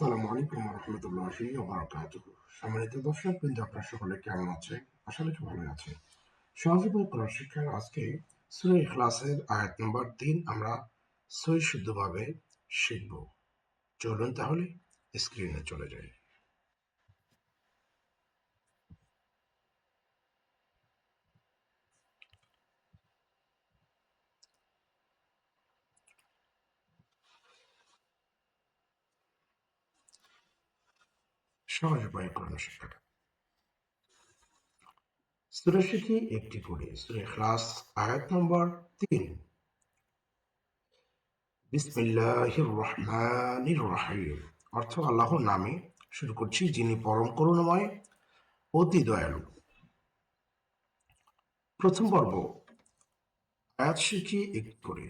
আলাইকুম রহমতুল্লাহি ওবরাকাত সম্মানিত দর্শক আপনার সকলে কেমন আছে আশা করি ভালো আছে সহজ উপায় কোরআন শিক্ষার আজকে সুরে ইখলাসের আয়াত নম্বর তিন আমরা সই শুদ্ধভাবে শিখব। চলুন তাহলে স্ক্রিনে চলে যাই। সহজ সূরা শিখি একটি করে সূরা ইখলাস, আয়াত নম্বর তিন। বিসমিল্লাহির রহমানির রহিম অর্থ নামে শুরু করছি, যিনি পরম করুণাময়, অতি দয়ালু। প্রথম পর্ব, আয়াত শিখি একটি করে।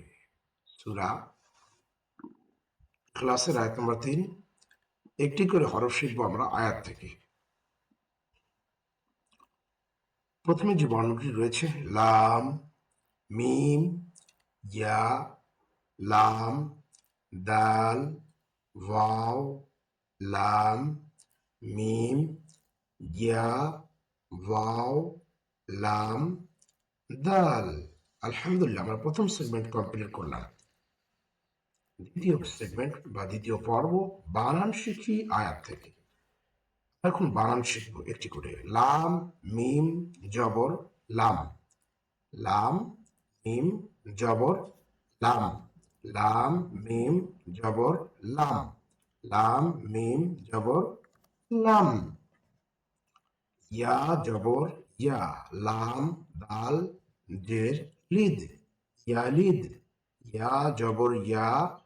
সূরা ক্লাসের আয়াত নম্বর তিন। একটি করে হরফ শিখব আমরা আয়াত থেকে। প্রথমে যে বর্ণটি রয়েছে, লাম, মিম, ইয়া, লাম, দাল, ওয়াও, লাম, মিম, ইয়া, ওয়াও, লাম, দাল। আলহামদুলিল্লাহ, আমরা প্রথম সেগমেন্ট কমপ্লিট করলাম। দ্বিতীয় সেগমেন্ট বা দ্বিতীয় পর্ব বানান শিখি আয়াত থেকে? এখন বানান শিখব একটি করে, লাম, মিম, জবর, লাম। লাম, মিম, জবর, লাম। লাম, মিম, জবর, লাম। লাম, মিম, জবর, লাম। ইয়া, জবর, ইয়া। লাম, দাল, জের, লিদ। ইয়ালিদ ইয়া, জবর, ইয়া।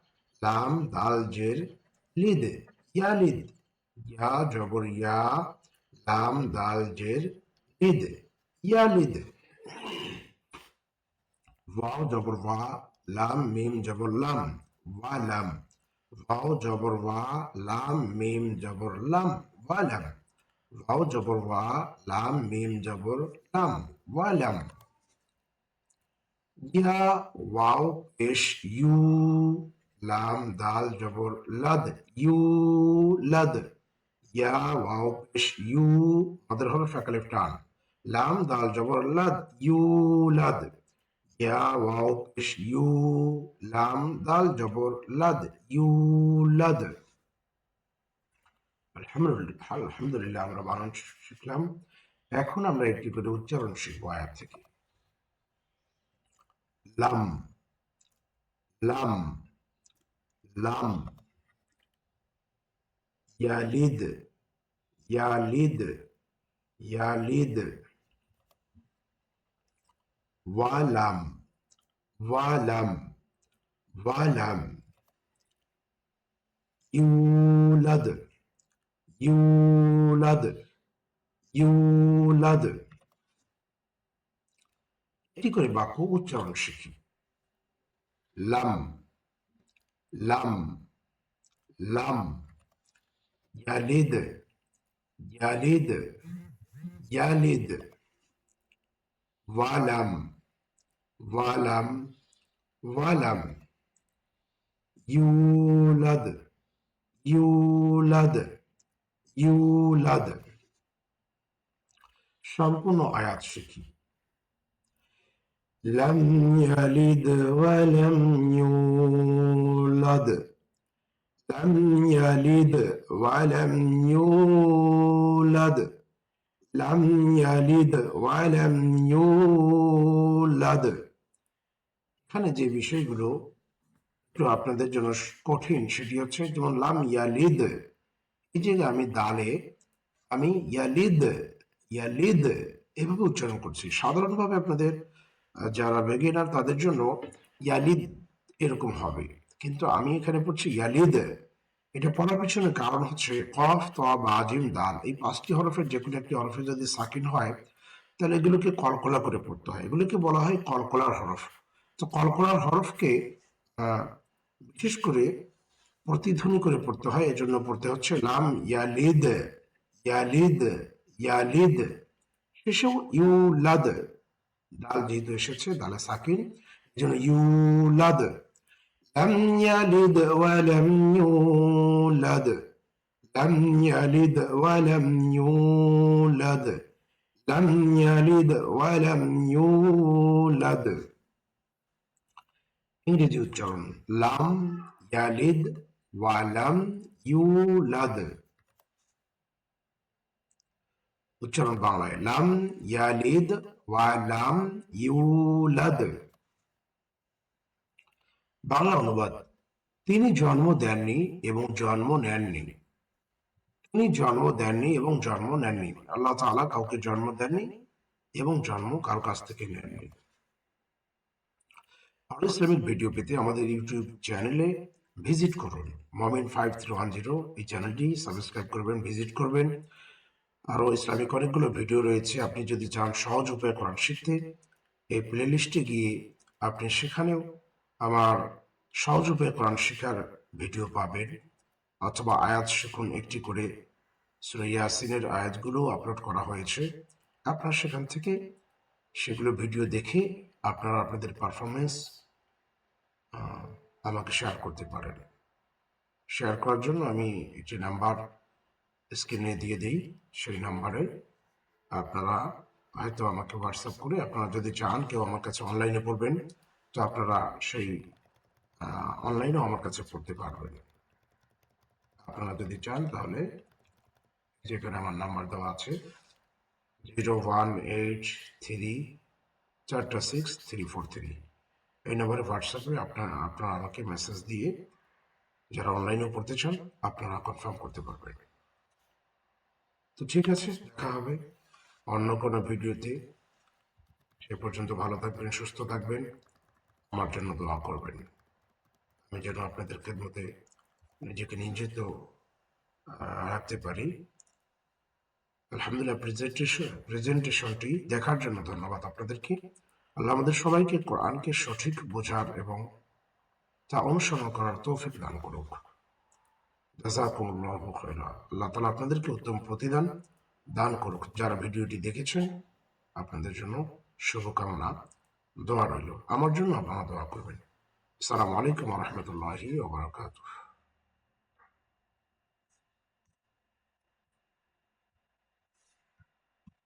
লাম দাল জের লিদ ইয়ালিদ ইয়া জবর ইয়া লাম দাল জের লিদ ইয়ালিদ ওয়াও জবর ওয়া লাম মিম জবর লাম ওয়া লাম ওয়াও জবর ওয়া লাম মিম জবর লাম ওয়া লাম ওয়াও জবর ওয়া লাম মিম জবর লাম ওয়া লাম ইয়া ওয়াও পেশ ইউ লাম, দাল, জবর, লাদ, ইউ, লাদ। ইয়া, ওয়াও পেশ ইউ। আমাদের হলো সকালে টান লাম, দাল, জবর, লাদ, ইউ, লাদ। ইয়া, ওয়াও পেশ ইউ। লাম, দাল, জবর, লাদ, ইউ, লাদ। আলহামদুলিল্লাহ আলহামদুলিল্লাহ, আমরা বানান শিখলাম। এখন আমরা একটি করে উচ্চারণ শিখব আয়াত থেকে। লাম লাম। লাম ইয়ালিদ ইয়ালিদ ইয়ালিদ ওয়ালাম ওয়ালাম ওয়ালাম ইউলাদ ইউলাদ ইউলাদ এটি করে বাক্য উচ্চারণ শিখি লাম lam. Lam. Yalid yalid yalid valam. Valam. Valam. Yuladı yuladı yuladı şampunu ayat şekil لم يلد ولم يولد لم يلد ولم يولد لم يلد ولم يولد এখানে যে বিষয়গুলো একটু আপনাদের জন্য কঠিন সেটি হচ্ছে যেমন লাম ইয়ালিদ এই যে আমি দালে আমি ইয়ালিদ ইয়ালিদ এভাবে উচ্চারণ করছি সাধারণভাবে আপনাদের যারা বেগিনার তাদের জন্য ইয়ালিদ এরকম হবে কিন্তু আমি এখানে পড়ছি ইয়ালিদ এটা পড়ার পিছনে কারণ হচ্ছে কফ ত বা দাল এই পাঁচটি হরফের যে কোনো একটি হরফে যদি সাকিন হয়, তাহলে এগুলোকে কলকলা করে পড়তে হয়। এগুলোকে বলা হয় কলকলার হরফ। তো কলকলার হরফকে বিশেষ করে প্রতিধ্বনি করে পড়তে হয়। এজন্য পড়তে হচ্ছে লাম ইয়ালিদ ইয়ালিদ ইয়ালিদ শেষেও ইউলাদ ডাল যেহেতু এসেছে দালে সাকিন। এই জন্য ইউলাদ لم يلد ولم يولد لم يلد ولم يولد لم يلد ولم يولد Şimdi diyor canım. Lam yalid ve lam yulad. Uçanın bağlayı. Lam yalid ve lam yulad. Bangla অনুবাদ। তিনি জন্ম দেননি এবং জন্ম নেননি। তিনি জন্ম দেননি এবং জন্ম নেননি। আল্লাহ তাআলা কাউকে জন্ম দেননি এবং জন্ম কারও কাছ থেকে নেননি। আরও ইসলামিক ভিডিও পেতে আমাদের ইউটিউব চ্যানেলে ভিজিট করুন। মমিন ফাইভ থ্রি ওয়ান জিরো এই চ্যানেলটি সাবস্ক্রাইব করবেন, ভিজিট করবেন। আরও ইসলামিক অনেকগুলো ভিডিও রয়েছে। আপনি যদি চান সহজ উপায় কোরআন শিখতে, এই প্লে লিস্টে গিয়ে আপনি সেখানেও আমার সহজ উপায়ে কোরআন শেখার ভিডিও পাবেন, অথবা আয়াত শিখুন একটি করে। সূরা আয়াতগুলো আপলোড করা হয়েছে। আপনারা সেখান থেকে সেগুলো ভিডিও দেখে আপনারা আপনাদের পারফরমেন্স আমাকে শেয়ার করতে পারেন। শেয়ার করার জন্য আমি একটি নাম্বার স্ক্রিনে দিয়ে দিই, সেই নাম্বারে। আপনারা হয়তো আমাকে হোয়াটসঅ্যাপ করে, আপনারা যদি চান কেউ আমার কাছে অনলাইনে পড়বেন তো আপনারা সেই অনলাইনেও আমার কাছে পড়তে পারবেন। আপনারা যদি চান তাহলে যেখানে আমার নাম্বার দেওয়া আছে জিরো ওয়ান এইট থ্রি চারটা সিক্স থ্রি ফোর থ্রি এই নম্বরে হোয়াটসঅ্যাপে আপনার, আপনারা আমাকে মেসেজ দিয়ে যারা অনলাইনেও পড়তে চান, আপনারা কনফার্ম করতে পারবেন। তো ঠিক আছে, দেখা হবে অন্য কোনো ভিডিওতে সে পর্যন্ত ভালো থাকবেন, সুস্থ থাকবেন। আমার জন্য দোয়া করবেন। আমি যেন আপনাদের খেদমতে নিজেকে নিয়োজিত রাখতে পারি। আলহামদুলিল্লাহ প্রেজেন্টেশন প্রেজেন্টেশনটি দেখার জন্য ধন্যবাদ আপনাদেরকে। আল্লাহ আমাদের সবাইকে কোরআনকে সঠিক বোঝার এবং তা অনুসরণ করার তৌফিক দান করুক। আল্লাহ তালা আপনাদেরকে উত্তম প্রতিদান দান করুক। যারা ভিডিওটি দেখেছেন, আপনাদের জন্য শুভকামনা। দোয়া রইল। আমার জন্য আপনারা দোয়া করবেন। সালাম আলাইকুম রহমতুল্লাহি